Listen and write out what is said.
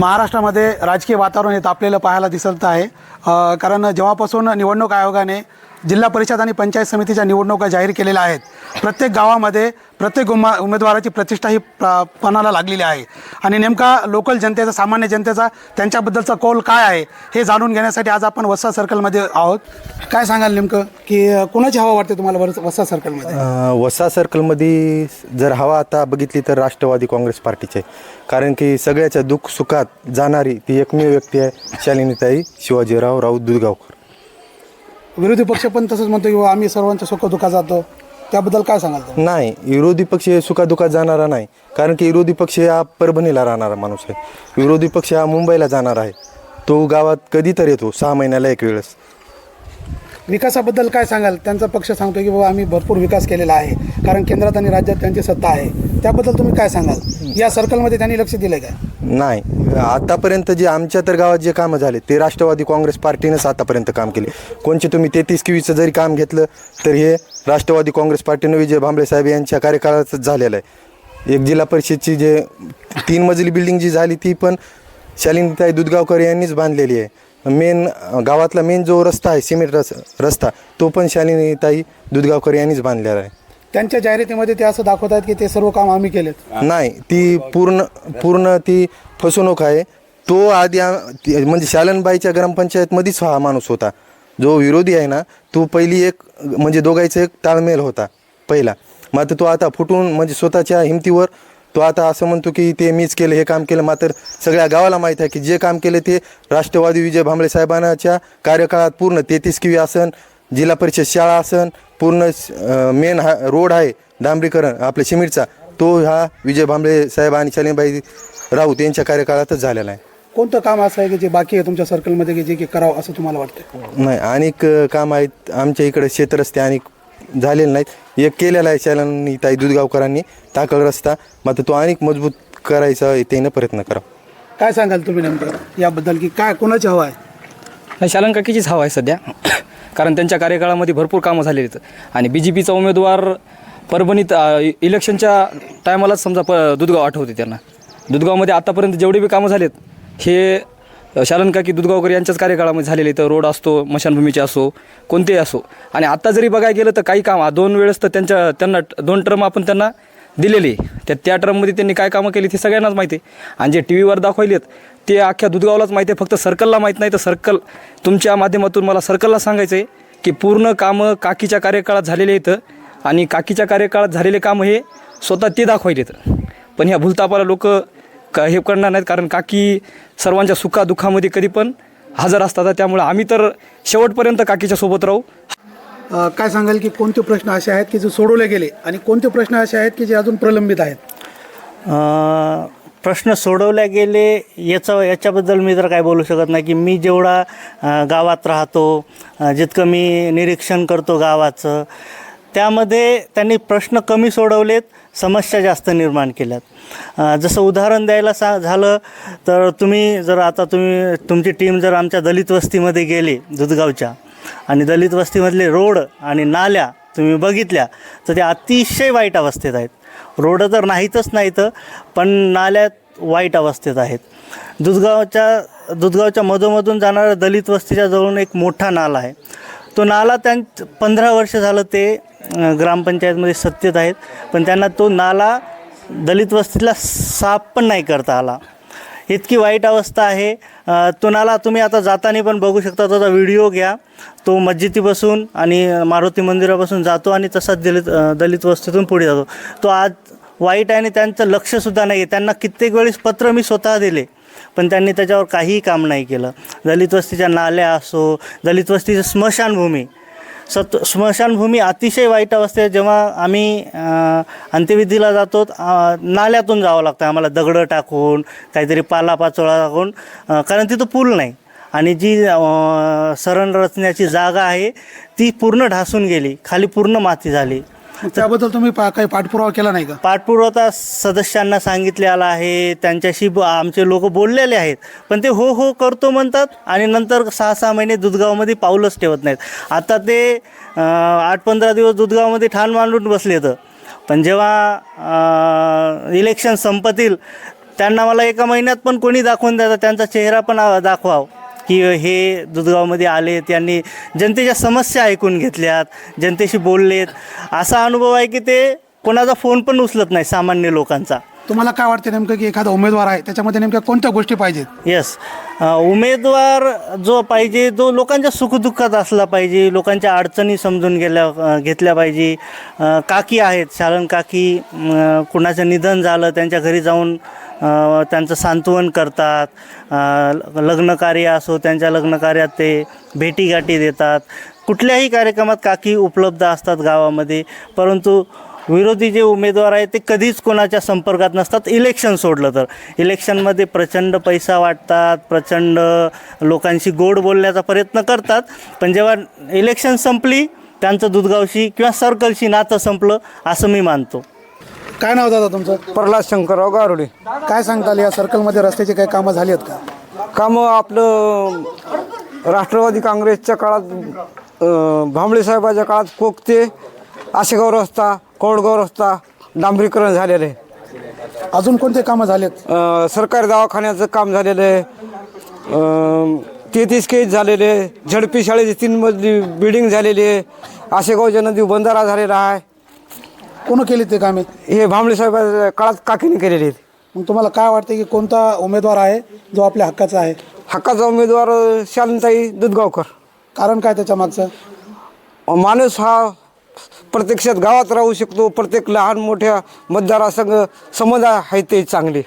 महाराष्ट्रामध्ये राजकीय वातावरण हे तापलेलं पाहायला दिसत आहे. कारण जेव्हापासून निवडणूक आयोगाने जिल्हा परिषद आणि पंचायत समितीच्या निवडणुका जाहीर केलेल्या आहेत. प्रत्येक गावामध्ये प्रत्येक उमा उमेदवाराची प्रतिष्ठा ही पणाला लागलेली आहे. आणि नेमका लोकल जनतेचा सामान्य जनतेचा त्यांच्याबद्दलचा कौल काय आहे हे जाणून घेण्यासाठी आज आपण वस्सा सर्कलमध्ये आहोत. काय सांगाल नेमकं? की कोणाची हवा वाटते तुम्हाला बरं वस्सा सर्कलमध्ये वसा सर्कलमध्ये जर हवा आता बघितली तर राष्ट्रवादी काँग्रेस पार्टीचे. कारण की सगळ्याच्या दुःख सुखात जाणारी ती एकमेव व्यक्ती आहे शालिनीताई शिवाजीराव राऊत दुधगावकर. विरोधी पक्ष पण तसंच म्हणतो की आम्ही सर्वांच्या सुखदुःखात जातो. त्याबद्दल काय सांगाल तुम्ही? नाही विरोधी पक्ष हे सुखादुखात जाणारा नाही. कारण की विरोधी पक्ष हा परभणीला राहणारा माणूस आहे. विरोधी पक्ष हा मुंबईला जाणार आहे. तो गावात कधी तर येतो सहा महिन्याला एक वेळेस. विकासाबद्दल काय सांगाल? त्यांचा पक्ष सांगतो की बाबा आम्ही भरपूर विकास केलेला आहे. कारण केंद्रात आणि राज्यात त्यांची सत्ता आहे. त्याबद्दल तुम्ही काय सांगाल? या सर्कलमध्ये त्यांनी लक्ष दिलं का? नाही. आतापर्यंत जे आमच्या तर गावात जे कामं झाले ते राष्ट्रवादी काँग्रेस पार्टीनंच आतापर्यंत काम केले. कोणचे तुम्ही तेहतीस किवीचं जरी काम घेतलं तर हे राष्ट्रवादी काँग्रेस पार्टीनं विजय भांबळे साहेब यांच्या कार्यकाळातच झालेलं आहे. एक जिल्हा परिषदची जे तीन मजली बिल्डिंग जी झाली ती पण शालिनीताई दुधगावकर यांनीच बांधलेली आहे. मेन गावातला मेन जो रस्ता आहे सिमेंट रस रस्ता तो पण शालिनीताई दुधगावकर यांनीच बांधलेला आहे. त्यांच्या जाहिरातीमध्ये ते असं दाखवतात की ते सर्व काम आम्ही केलेत. नाही ती पूर्ण पूर्ण ती फसवणूक आहे. तो आधी आ- ती- म्हणजे शालनबाईच्या ग्रामपंचायतमध्येच हा माणूस होता. जो विरोधी आहे ना तो पहिली एक म्हणजे दोघांचा एक ताळमेल होता पहिला. मात्र तो आता फुटून म्हणजे स्वतःच्या हिमतीवर तो आता असं म्हणतो की ते मीच केलं हे काम केलं. मात्र सगळ्या गावाला माहीत आहे की जे काम केलं ते राष्ट्रवादी विजय भांबळे साहेबांच्या कार्यकाळात पूर्ण तेहतीस किवी असन जिल्हा परिषद शाळा असन पूर्ण मेन हा रोड आहे डांबरीकरण आपल्या शिमीरचा तो हा विजय भांबळे साहेब आणि शालिनीबाई राऊत यांच्या कार्यकाळातच झालेला आहे. कोणतं काम असं आहे की जे बाकी आहे तुमच्या सर्कलमध्ये की जे की करावं असं तुम्हाला वाटतं नाही अनेक काम आहेत आमच्या इकडे शेतरस्ते अनेक झालेले नाहीत. एक केलेला आहे शालांनी ताई दुधगावकरांनी टाकळ रस्ता. मात्र तो अनेक मजबूत करायचा त्यानं प्रयत्न करा. काय सांगाल तुम्ही नेमकं याबद्दल की काय कोणाची हवा आहे? नाही, शालन काकीचीच हवा आहे सध्या. कारण त्यांच्या कार्यकाळामध्ये भरपूर कामं झालेली आहेत. आणि बी जे पीचा उमेदवार परभणीत अ, इ- इलेक्शनच्या टायमालाच समजा प दुधगाव आठवते त्यांना. दुधगावमध्ये आतापर्यंत जेवढे बी कामं झालेत हे शालन काकी दुधगावकर यांच्याच कार्यकाळामध्ये झालेले तर रोड असतो मशानभूमीचे असो कोणतेही असो. आणि आत्ता जरी बघायला गेलं तर काही काम दोन वेळेस तर त्यांच्या त्यांना दोन टर्म आपण त्यांना दिलेली. त्या त्या टर्ममध्ये त्यांनी काय कामं केली ते सगळ्यांनाच माहिती आहे. आणि जे टी व्हीवर दाखवलेत ते अख्ख्या दुधगावलाच माहिती आहे. फक्त सर्कलला माहीत नाही तर सर्कल तुमच्या माध्यमातून मला सर्कलला सांगायचं आहे की पूर्ण कामं काकीच्या कार्यकाळात झालेले आहेत आणि काकीच्या कार्यकाळात झालेले कामं हे स्वतः ते दाखवायलेत. पण ह्या भूलतापाला लोक का हे करणार नाहीत कारण काकी सर्वांच्या सुखादुःखामध्ये कधी पण हजर असतात. त्यामुळे आम्ही तर शेवटपर्यंत काकीच्या सोबत राहू. अ, काय सांगाल की कोणते प्रश्न असे आहेत की जे सोडवले गेले आणि कोणते प्रश्न असे आहेत की जे अजून प्रलंबित आहेत? अ, प्रश्न सोडवल्या गेले याचं याच्याबद्दल मी तर काय बोलू शकत नाही की मी जेवढा अ, गावात राहतो अ, जितकं मी निरीक्षण करतो गावाचं त्यामध्ये त्यांनी प्रश्न कमी सोडवलेत समस्या जास्त निर्माण केल्यात. जसं उदाहरण द्यायला सा झालं तर तुम्ही जर आता तुम्ही तुमची टीम जर आमच्या दलित वस्तीमध्ये गेली दुधगावच्या आणि दलित वस्तीमधले रोड आणि नाल्या तुम्ही बघितल्या तर त्या अतिशय वाईट अवस्थेत आहेत. रोड तर नाहीतच नाहीत पण नाल्यात वाईट अवस्थेत आहेत. दुधगावच्या दुधगावच्या मधोमधून जाणाऱ्या दलित वस्तीच्या जवळून एक मोठा नाला आहे. तो नाला त्यां पंधरा वर्ष झालं ते ग्रामपंचायतमध्ये सत्तेत आहेत. पण त्यांना तो नाला दलित वस्तीला साफ पण नाही करता आला. इतकी वाईट अवस्था आहे. तो नाला तुम्ही आता जाताना पण बघू शकता. त्याचा व्हिडिओ घ्या. तो मस्जिदीपासून आणि मारुती मंदिरापासून जातो आणि तसाच दलित दलित वस्तीतून पुढे जातो. तो आज वाईट आहे आणि त्यांचं लक्षसुद्धा नाही आहे त्यांना कित्येक वेळेस पत्र मी स्वतः दिले. पण त्यांनी त्याच्यावर काहीही काम नाही केलं. दलित वस्तीच्या नाल्या असो दलित वस्तीची स्मशानभूमी. सत स्मशानभूमी अतिशय वाईट अवस्थेत जेव्हा आम्ही अंत्यविधीला जातो नाल्यातून जावं लागतं आम्हाला दगडं टाकून काहीतरी पालापाचोळा टाकून कारण तिथं पूल नाही. आणि जी सरण रचण्याची जागा आहे ती पूर्ण ढासून गेली खाली पूर्ण माती झाली. त्याबद्दल तुम्ही पा काही पाठपुरावा केला नाही का? पाठपुरवठा सदस्यांना सांगितलेला आहे त्यांच्याशी ब- आमचे लोक बोललेले आहेत. पण ते हो हो करतो म्हणतात आणि नंतर सहा सहा महिने दुधगावमध्ये पाऊलच ठेवत नाहीत. आता ते आठ पंधरा दिवस दुधगावमध्ये ठाण मांडून बसले तर. पण जेव्हा इलेक्शन संपतील त्यांना मला एका महिन्यात पण कोणी दाखवून द्यायचा त्यांचा चेहरा पण आ- दाखवाव. की हे दुधगावमध्ये आले त्यांनी जनतेच्या समस्या ऐकून घेतल्यात जनतेशी बोललेत. असा अनुभव आहे की ते कोणाचा फोन पण उचलत नाही सामान्य लोकांचा. तुम्हाला काय वाटते नेमकं की एखादा उमेदवार आहे त्याच्यामध्ये नेमक्या कोणत्या गोष्टी पाहिजेत? येस उमेदवार जो पाहिजे जो लोकांच्या सुखदुःखात असला पाहिजे लोकांच्या अडचणी समजून गेल्या घेतल्या पाहिजे. काकी आहेत शालन काकी कुणाचं निधन झालं त्यांच्या घरी जाऊन त्यांचं सांत्वन करतात. लग्नकार्य असो त्यांच्या लग्नकार्यात ते भेटीगाठी देतात. कुठल्याही कार्यक्रमात काकी उपलब्ध असतात गावामध्ये परंतु विरोधी जे उमेदवार आहेत ते कधीच कोणाच्या संपर्कात नसतात. इलेक्शन सोडलं तर. इलेक्शनमध्ये प्रचंड पैसा वाटतात प्रचंड लोकांशी गोड बोलण्याचा प्रयत्न करतात. पण जेव्हा इलेक्शन संपली त्यांचं दुधगावशी किंवा सर्कलशी नातं संपलं असं मी मानतो. काय नाव दादा तुमचं? प्रल्हाद शंकरराव गारोडे. काय सांगताल या सर्कलमध्ये रस्त्याची काही कामं झाली आहेत का? कामं आपलं राष्ट्रवादी काँग्रेसच्या काळात अं, भांबळे साहेबाच्या काळात कोकते आशेगाव रस्ता कोरडगाव रस्ता डांबरीकरण झालेलं आहे. अजून कोणते कामं झालेत? अं, सरकारी दवाखान्याचं काम झालेलं आहे. तेहतीस केस झालेले आहे. झडपी शाळेची तीन मजली बिल्डिंग झालेली आहे. आशेगावच्या नदी बंधारा झालेला आहे. कोण केली ते कामे? हे भांबळे साहेबाच्या काळात काकीने केलेले आहेत. मग तुम्हाला काय वाटते की कोणता उमेदवार आहे जो आपल्या हक्काचा आहे? हक्काचा उमेदवार शालनताई दुधगावकर. कारण काय त्याच्या मागचं? माणूस हा प्रत्यक्षात गावात राहू शकतो. प्रत्येक लहान मोठ्या मतदारासंघ समज आहे ते चांगले.